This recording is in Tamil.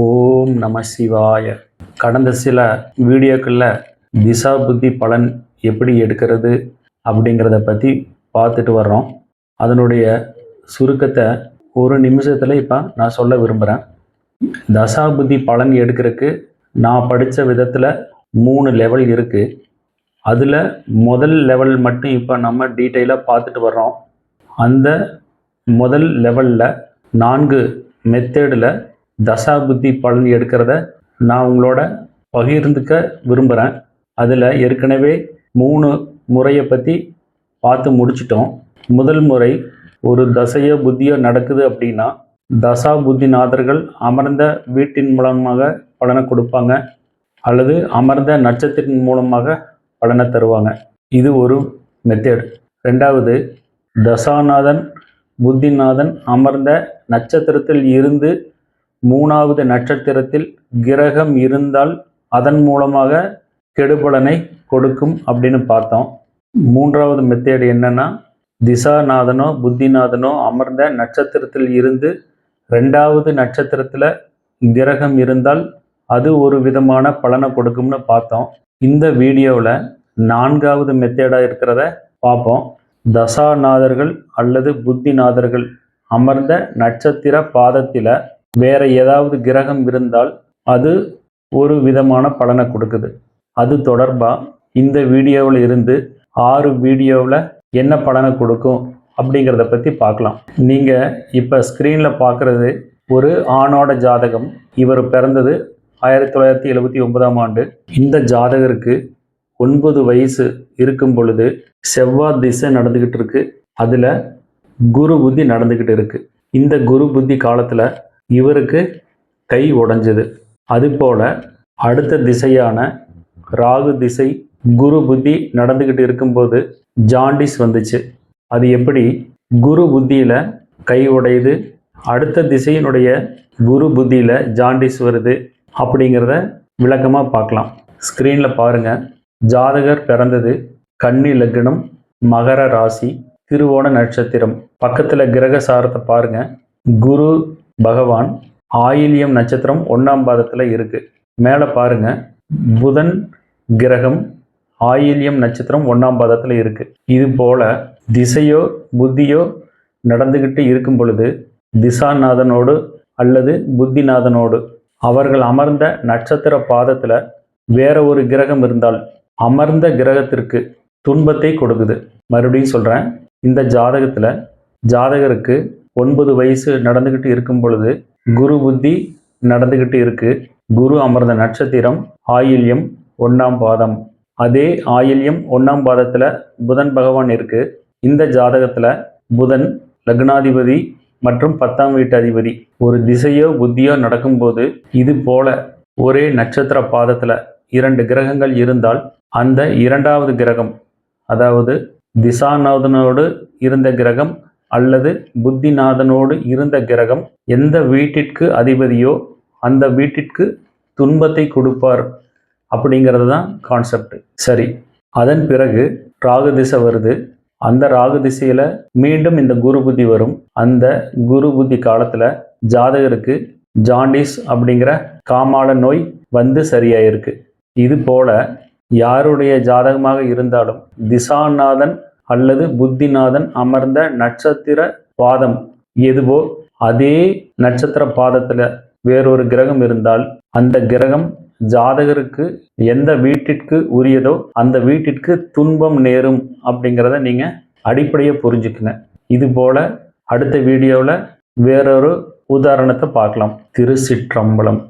ஓம் நம சிவாய. கடந்த சில வீடியோக்களில் திசா புத்தி பலன் எப்படி எடுக்கிறது அப்படிங்கிறத பற்றி பார்த்துட்டு வர்றோம். அதனுடைய சுருக்கத்தை ஒரு நிமிஷத்தில் இப்போ நான் சொல்ல விரும்புகிறேன் தசா புத்தி பலன் எடுக்கிறதுக்கு நான் படித்த விதத்தில் மூணு லெவல் இருக்குது அதில் முதல் லெவல் மட்டும் இப்போ நம்ம டீட்டெயிலாக பார்த்துட்டு வர்றோம். அந்த முதல் லெவலில் நான்கு மெத்தேடில் தசா புத்தி பலன் எடுக்கிறத நான் உங்களோட பகிர்ந்துக்க விரும்புகிறேன் அதில் ஏற்கனவே மூணு முறையை பற்றி பார்த்து முடிச்சிட்டோம். முதல் முறை ஒரு தசையோ புத்தியோ நடக்குது அப்படின்னா தசா புத்திநாதர்கள் அமர்ந்த வீட்டின் மூலமாக பலனை கொடுப்பாங்க. அல்லது அமர்ந்த நட்சத்திரத்தின் மூலமாக பலனை தருவாங்க. இது ஒரு மெத்தேட் ரெண்டாவது தசாநாதன் புத்திநாதன் அமர்ந்த நட்சத்திரத்தில் இருந்து மூணாவது நட்சத்திரத்தில் கிரகம் இருந்தால் அதன் மூலமாக கெடுபலனை கொடுக்கும் அப்படின்னு பார்த்தோம். மூன்றாவது மெத்தேடு என்னன்னா திசாநாதனோ புத்திநாதனோ அமர்ந்த நட்சத்திரத்தில் இருந்து ரெண்டாவது நட்சத்திரத்தில் கிரகம் இருந்தால் அது ஒரு விதமான பலனை கொடுக்கும்னு பார்த்தோம். இந்த வீடியோவில் நான்காவது மெத்தேடாக இருக்கிறத பார்ப்போம். தசாநாதர்கள் அல்லது புத்திநாதர்கள் அமர்ந்த நட்சத்திர பாதத்தில் வேற ஏதாவது கிரகம் இருந்தால் அது ஒரு விதமான பலனை கொடுக்குது. அது தொடர்பாக இந்த வீடியோவில் இருந்து ஆறு வீடியோவில் என்ன பலனை கொடுக்கும் அப்படிங்கிறத பற்றி பார்க்கலாம். நீங்கள் இப்போ ஸ்க்ரீனில் பார்க்குறது ஒரு ஆணோட ஜாதகம். இவர் பிறந்தது ஆயிரத்தி தொள்ளாயிரத்தி எழுபத்தி ஒன்பதாம் ஆண்டு. இந்த ஜாதகருக்கு ஒன்பது வயசு இருக்கும் பொழுது செவ்வாய் திசை நடந்துக்கிட்டு இருக்கு. அதில் குரு புத்தி நடந்துக்கிட்டு இருக்கு. இந்த குரு புத்தி காலத்தில் இவருக்கு கை உடைஞ்சது. அதுபோல் அடுத்த திசையான ராகு திசை குரு புத்தி நடந்துக்கிட்டு இருக்கும்போது ஜாண்டிஸ் வந்துச்சு. அது எப்படி? குரு புத்தியில் கை உடையுது அடுத்த திசையினுடைய குரு புத்தியில் ஜாண்டிஸ் வருது அப்படிங்கிறத விளக்கமாக பார்க்கலாம். ஸ்க்ரீனில் பாருங்கள் ஜாதகர் பிறந்தது கன்னி லக்னம் மகர ராசி திருவோண நட்சத்திரம். பக்கத்தில் கிரக சாரத்தை பாருங்கள் குரு பகவான் ஆயில்யம் நட்சத்திரம் ஒன்றாம் பாதத்தில் இருக்குது மேலே பாருங்க புதன் கிரகம் ஆயில்யம் நட்சத்திரம் ஒன்றாம் பாதத்தில் இருக்குது இது போல திசையோ புத்தியோ நடந்துக்கிட்டு இருக்கும் பொழுது திசாநாதனோடு அல்லது புத்திநாதனோடு அவர்கள் அமர்ந்த நட்சத்திர பாதத்தில் வேற ஒரு கிரகம் இருந்தால் அமர்ந்த கிரகத்திற்கு துன்பத்தை கொடுக்குது. மறுபடியும் சொல்கிறேன் இந்த ஜாதகத்தில் ஜாதகருக்கு ஒன்பது வயசு நடந்துக்கிட்டு இருக்கும் பொழுது குரு புத்தி நடந்துக்கிட்டு இருக்கு. குரு அமர்ந்த நட்சத்திரம் ஆயில்யம் ஒன்றாம் பாதம். அதே ஆயில்யம் ஒன்றாம் பாதத்தில் புதன் பகவான் இருக்கு. இந்த ஜாதகத்தில் புதன் லக்னாதிபதி மற்றும் பத்தாம் வீட்டு அதிபதி. ஒரு திசையோ புத்தியோ நடக்கும்போது இது போல ஒரே நட்சத்திர பாதத்தில் இரண்டு கிரகங்கள் இருந்தால் அந்த இரண்டாவது கிரகம் அதாவது திசாநாதனோடு இருந்த கிரகம் அல்லது புத்திநாதனோடு இருந்த கிரகம் எந்த வீட்டிற்கு அதிபதியோ அந்த வீட்டிற்கு துன்பத்தை கொடுப்பார் அப்படிங்கிறது தான் கான்செப்ட் சரி அதன் பிறகு ராகு திசை வருது. அந்த ராகு திசையில் மீண்டும் இந்த குரு புத்தி வரும். அந்த குரு புத்தி காலத்தில் ஜாதகருக்கு ஜாண்டிஸ் அப்படிங்கிற காமால நோய் வந்து சரியாயிருக்கு. இது போல யாருடைய ஜாதகமாக இருந்தாலும் திசாநாதன் அல்லது புத்திநாதன் அமர்ந்த நட்சத்திர பாதம் எதுவோ அதே நட்சத்திர பாதத்தில் வேறொரு கிரகம் இருந்தால் அந்த கிரகம் ஜாதகருக்கு எந்த வீட்டிற்கு உரியதோ அந்த வீட்டிற்கு துன்பம் நேரும் அப்படிங்கிறத நீங்கள் அடிப்படையை புரிஞ்சுக்குங்க. இது போல் அடுத்த வீடியோவில் வேறொரு உதாரணத்தை பார்க்கலாம். திருச்சிற்றம்பலம்.